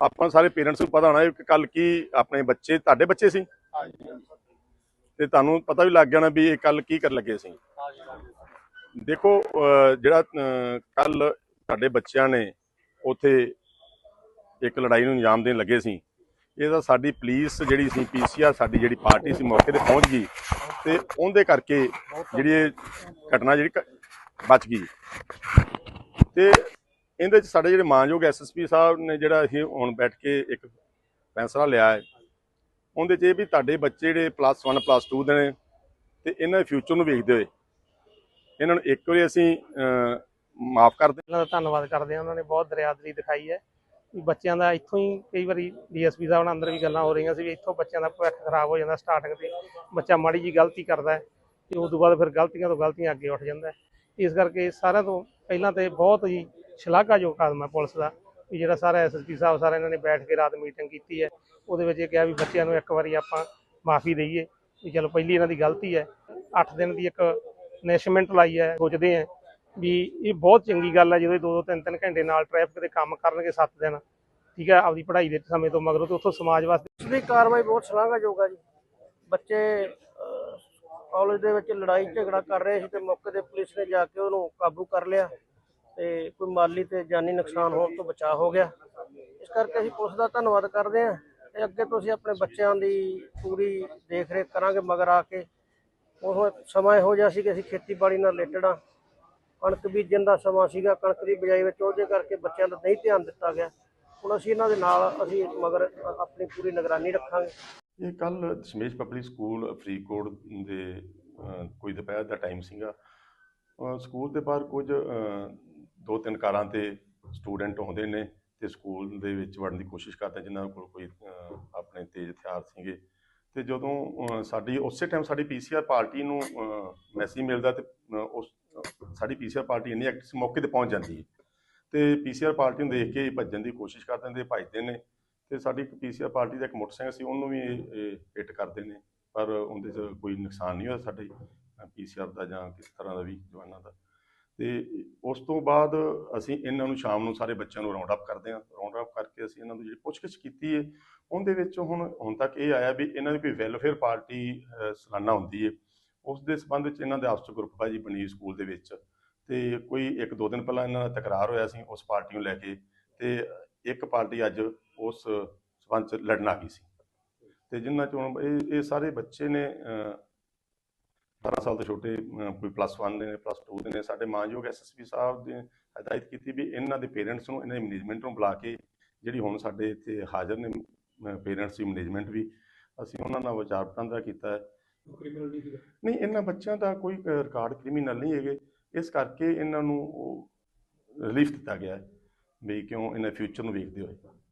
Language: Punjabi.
ਆਪਾਂ ਸਾਰੇ ਪੇਰੈਂਟਸ ਨੂੰ ਪਤਾ ਹੋਣਾ ਕਿ ਕੱਲ ਕੀ ਆਪਣੇ ਬੱਚੇ ਤੁਹਾਡੇ ਬੱਚੇ ਸੀ? ਤੇ ਤੁਹਾਨੂੰ ਪਤਾ ਵੀ ਲੱਗ ਨਾ ਵੀ ਇਹ ਕੱਲ ਕੀ ਕਰਨ ਲੱਗੇ ਸੀ। ਦੇਖੋ ਜਿਹੜਾ ਕੱਲ ਤੁਹਾਡੇ ਬੱਚਿਆਂ ਨੇ ਉਥੇ ਇੱਕ ਲੜਾਈ ਨੂੰ ਅੰਜਾਮ ਦੇਣ ਲੱਗੇ ਸੀ ਇਹਦਾ ਸਾਡੀ ਪੁਲਿਸ ਜਿਹੜੀ ਸੀ ਪੀਸੀਆਰ ਸਾਡੀ ਜਿਹੜੀ ਪਾਰਟੀ ਸੀ ਮੌਕੇ ਤੇ ਪਹੁੰਚ ਗਈ ਤੇ ਉਹਦੇ ਕਰਕੇ ਜਿਹੜੀ ਇਹ ਘਟਨਾ ਜਿਹੜੀ ਬਚ ਗਈ। ਤੇ ਇਹਦੇ ਚ ਸਾਡੇ ਜਿਹੜੇ ਮਾਨਯੋਗ ਐਸਐਸਪੀ ਸਾਹਿਬ ਨੇ ਜਿਹੜਾ ਇਹ ਹੁਣ ਬੈਠ ਕੇ ਇੱਕ ਫੈਸਲਾ ਲਿਆ ਹੈ, ਉਹਦੇ ਚ ਇਹ ਵੀ ਤੁਹਾਡੇ ਬੱਚੇ ਜਿਹੜੇ ਪਲੱਸ 1 ਪਲੱਸ 2 ਦੇ ਨੇ ਤੇ ਇਹਨਾਂ ਦੇ ਫਿਊਚਰ ਨੂੰ ਵੇਖਦੇ ਹੋਏ। ਇਹਨਾਂ ਨੂੰ ਇੱਕ ਵਾਰੀ ਅਸੀਂ ਮਾਫ ਕਰਦੇ ਇਹਨਾਂ ਦਾ ਧੰਨਵਾਦ ਕਰਦੇ ਹਾਂ। ਉਹਨਾਂ ਨੇ ਬਹੁਤ ਦਰਿਆਦਰੀ ਦਿਖਾਈ ਹੈ। ਵੀ ਬੱਚਿਆਂ ਦਾ ਇੱਥੋਂ ਹੀ ਕਈ ਵਾਰੀ ਡੀਐਸਪੀ ਸਾਹਿਬ ਨਾਲ ਅੰਦਰ ਵੀ ਗੱਲਾਂ ਹੋ ਰਹੀਆਂ ਸੀ ਵੀ ਇੱਥੋਂ ਬੱਚਿਆਂ ਦਾ ਭਵਿੱਖ ਖਰਾਬ ਹੋ ਜਾਂਦਾ ਸਟਾਰਟਿੰਗ ਤੇ ਬੱਚਾ ਮਾੜੀ ਜੀ ਗਲਤੀ ਕਰਦਾ ਹੈ ਤੇ ਉਸ ਤੋਂ ਬਾਅਦ ਫਿਰ ਗਲਤੀਆਂ ਤੋਂ ਗਲਤੀਆਂ ਅੱਗੇ ਉੱਠ ਜਾਂਦਾ ਇਸ ਕਰਕੇ ਸਾਰਿਆਂ ਤੋਂ ਪਹਿਲਾਂ ਤੇ ਬਹੁਤ ਹੀ ਸ਼ਲਾਘਾਯੋਗ ਕਦਮ ਹੈ ਪੁਲਿਸ ਦਾ ਵੀ ਜਿਹੜਾ ਸਾਰਾ ਐਸਐਸਪੀ ਸਾਹਿਬ ਸਾਰਾ ਇਹਨਾਂ ਨੇ ਬੈਠ ਕੇ ਰਾਤ ਮੀਟਿੰਗ ਕੀਤੀ ਹੈ। ਉਹਦੇ ਵਿੱਚ ਇਹ ਕਿਹਾ ਵੀ ਬੱਚਿਆਂ ਨੂੰ ਇੱਕ ਵਾਰੀ ਆਪਾਂ ਮਾਫੀ ਦਈਏ ਵੀ ਚਲੋ ਪਹਿਲੀ ਇਹਨਾਂ ਦੀ ਗਲਤੀ ਹੈ। 8 ਦਿਨ ਦੀ ਇੱਕ ਨੈਸ਼ਮੈਂਟ ਲਾਈ ਹੈ ਸੋਚਦੇ ਆ ਵੀ ਇਹ ਬਹੁਤ ਚੰਗੀ ਗੱਲ ਹੈ ਜਦੋਂ ਇਹ ਦੋ ਦੋ ਤਿੰਨ ਤਿੰਨ ਘੰਟੇ ਨਾਲ ਟ੍ਰੈਫਿਕ ਦੇ ਕੰਮ ਕਰਨਗੇ 7 ਦਿਨ। ਠੀਕ ਹੈ, ਆਪਦੀ ਪੜ੍ਹਾਈ ਦੇ ਸਮੇਂ ਤੋਂ ਮਗਰੋਂ ਤੇ ਉੱਥੋਂ ਸਮਾਜ ਵਾਸਤੇ ਇਸ ਦੀ ਕਾਰਵਾਈ ਬਹੁਤ ਸ਼ਲਾਘਾਯੋਗ ਹੈ ਜੀ। ਬੱਚੇ ਕਾਲਜ ਦੇ ਵਿੱਚ ਲੜਾਈ ਝਗੜਾ ਕਰ ਰਹੇ ਸੀ ਤੇ ਮੌਕੇ ਤੇ ਪੁਲਿਸ ਨੇ ਜਾ ਕੇ ਉਹਨੂੰ ਕਾਬੂ ਕਰ ਲਿਆ। ਤੇ ਕੋਈ ਮਾਲੀ ਤੇ ਜਾਨੀ ਨੁਕਸਾਨ ਹੋਣ ਤੋਂ ਬਚਾਅ ਹੋ ਗਿਆ। ਇਸ ਕਰਕੇ ਅਸੀਂ ਪੁਲਿਸ ਦਾ ਧੰਨਵਾਦ ਕਰਦੇ ਹਾਂ ਤੇ ਅੱਗੇ ਤੋਂ ਅਸੀਂ ਆਪਣੇ ਬੱਚਿਆਂ ਦੀ ਪੂਰੀ ਦੇਖ ਰੇਖ ਕਰਾਂਗੇ ਮਗਰ ਆ ਕੇ। ਉਹ ਸਮਾਂ ਇਹੋ ਜਿਹਾ ਸੀ ਕਿ ਅਸੀਂ ਖੇਤੀਬਾੜੀ ਨਾਲ ਰਿਲੇਟਡ ਆ ਕਣਕ ਬੀਜਣ ਦਾ ਸਮਾਂ ਸੀਗਾ, ਕਣਕ ਦੀ ਬਿਜਾਈ ਵਿੱਚ ਉਹਦੇ ਕਰਕੇ ਬੱਚਿਆਂ ਦਾ ਨਹੀਂ ਧਿਆਨ ਦਿੱਤਾ ਗਿਆ। ਹੁਣ ਅਸੀਂ ਇਹਨਾਂ ਦੇ ਨਾਲ ਅਸੀਂ ਮਗਰ ਆਪਣੀ ਪੂਰੀ ਨਿਗਰਾਨੀ ਰੱਖਾਂਗੇ। ਇਹ ਕੱਲ ਦਸ਼ਮੇਸ਼ ਪਬਲਿਕ ਸਕੂਲ ਫਰੀਦਕੋਟ ਦੇ ਕੋਈ ਦੁਪਹਿਰ ਦਾ ਟਾਈਮ ਸੀਗਾ। ਸਕੂਲ ਦੇ ਬਾਹਰ ਕੁਝ ਦੋ ਤਿੰਨ ਕਾਰਾਂ ਤੇ ਸਟੂਡੈਂਟ ਆਉਂਦੇ ਨੇ ਤੇ ਸਕੂਲ ਦੇ ਵਿੱਚ ਵੜਨ ਦੀ ਕੋਸ਼ਿਸ਼ ਕਰਦੇ ਜਿਨ੍ਹਾਂ ਕੋਲ ਕੋਈ ਆਪਣੇ ਤੇਜ਼ ਹਥਿਆਰ ਸੀਗੇ। ਤੇ ਜਦੋਂ ਸਾਡੀ ਉਸੇ ਟਾਈਮ ਸਾਡੀ ਪੀਸੀਆਰ ਪਾਰਟੀ ਨੂੰ ਮੈਸੇਜ ਮਿਲਦਾ ਤੇ ਅਹ, ਉਸ ਅਹ, ਸਾਡੀ ਪੀਸੀਆਰ ਪਾਰਟੀ ਇੰਨੀ ਐਕਟਿਵ ਮੌਕੇ ਤੇ ਪਹੁੰਚ ਜਾਂਦੀ ਹੈ। ਤੇ ਪੀਸੀਆਰ ਪਾਰਟੀ ਨੂੰ ਦੇਖ ਕੇ ਇਹ ਭੱਜਣ ਦੀ ਕੋਸ਼ਿਸ਼ ਕਰਦੇ ਨੇ ਭੱਜਦੇ ਨੇ। ਤੇ ਸਾਡੀ ਇੱਕ ਪੀਸੀਆਰ ਪਾਰਟੀ ਦਾ ਇੱਕ ਮੋਟਰਸਾਈਕਲ ਸੀ ਉਹਨੂੰ ਵੀ ਇਹ ਹਿੱਟ ਕਰਦੇ ਨੇ। ਪਰ ਉਹਦੇ 'ਚ ਕੋਈ ਨੁਕਸਾਨ ਨਹੀਂ ਹੋਇਆ ਸਾਡੇ ਪੀਸੀਆਰ ਦਾ ਜਾਂ ਕਿਸ ਤਰ੍ਹਾਂ ਦਾ ਵੀ ਜਵਾਨਾਂ ਦਾ। ਤੇ ਉਸ ਤੋਂ ਬਾਅਦ ਅਸੀਂ ਇਹਨਾਂ ਨੂੰ ਸ਼ਾਮ ਨੂੰ ਸਾਰੇ ਬੱਚਿਆਂ ਨੂੰ ਰਾਉਂਡ ਅਪ ਕਰਦੇ ਹਾਂ। ਰਾਉਂਡ ਅਪ ਕਰਕੇ ਅਸੀਂ ਇਹਨਾਂ ਨੂੰ ਜਿਹੜੀ ਪੁੱਛਗਿੱਛ ਕੀਤੀ ਹੈ ਉਹਦੇ ਵਿੱਚ ਹੁਣ ਹੁਣ ਤੱਕ ਇਹ ਆਇਆ ਵੀ ਇਹਨਾਂ ਦੀ ਕੋਈ ਵੈਲਫੇਅਰ ਪਾਰਟੀ ਅਹ, ਸਾਲਾਨਾ ਹੁੰਦੀ ਹੈ ਉਸ ਦੇ ਸੰਬੰਧ ਵਿੱਚ ਇਹਨਾਂ ਦੇ ਆਪਸ ਵਿੱਚ ਗਰੁੱਪ ਬਾਜੀ ਬਣੀ ਸਕੂਲ ਦੇ ਵਿੱਚ ਤੇ ਕੋਈ ਇੱਕ ਦੋ ਦਿਨ ਪਹਿਲਾਂ ਇਹਨਾਂ ਦਾ ਤਕਰਾਰ ਹੋਇਆ ਸੀ ਉਸ ਪਾਰਟੀ ਨੂੰ ਲੈ ਕੇ ਤੇ ਇੱਕ ਪਾਰਟੀ ਅੱਜ ਉਸ ਸਬੰਧ ਚ ਲੜਨ ਆ ਗਈ ਸੀ। ਤੇ ਜਿਨ੍ਹਾਂ ਚੋਂ ਇਹ ਇਹ ਸਾਰੇ ਬੱਚੇ ਨੇ 18 ਸਾਲ ਤੋਂ ਛੋਟੇ ਕੋਈ ਪਲੱਸ 1 ਦੇ ਨੇ ਪਲੱਸ 2 ਦੇ ਨੇ ਸਾਡੇ ਮਾਨਯੋਗ ਐਸਐਸਪੀ ਸਾਹਿਬ ਨੇ ਹਦਾਇਤ ਕੀਤੀ ਵੀ ਇਹਨਾਂ ਦੇ ਪੇਰੈਂਟਸ ਨੂੰ ਇਹਨਾਂ ਦੇ ਮੈਨੇਜਮੈਂਟ ਨੂੰ ਬੁਲਾ ਕੇ ਜਿਹੜੀ ਹੁਣ ਸਾਡੇ ਇੱਥੇ ਹਾਜ਼ਰ ਨੇ ਪੇਰੈਂਟਸ ਦੀ ਮੈਨੇਜਮੈਂਟ ਵੀ ਅਸੀਂ ਉਹਨਾਂ ਨਾਲ ਵਿਚਾਰ ਵਟਾਂਦਰਾ ਕੀਤਾ ਹੈ। ਨਹੀਂ ਇਹਨਾਂ ਬੱਚਿਆਂ ਦਾ ਕੋਈ ਰਿਕਾਰਡ ਕ੍ਰਿਮੀਨਲ ਨਹੀਂ ਹੈਗੇ। ਇਸ ਕਰਕੇ ਇਹਨਾਂ ਨੂੰ ਰਿਲੀਫ ਦਿੱਤਾ ਗਿਆ ਹੈ ਵੀ ਕਿਉਂ ਇਹਨਾਂ ਫਿਊਚਰ ਨੂੰ ਵੇਖਦੇ ਹੋਏ।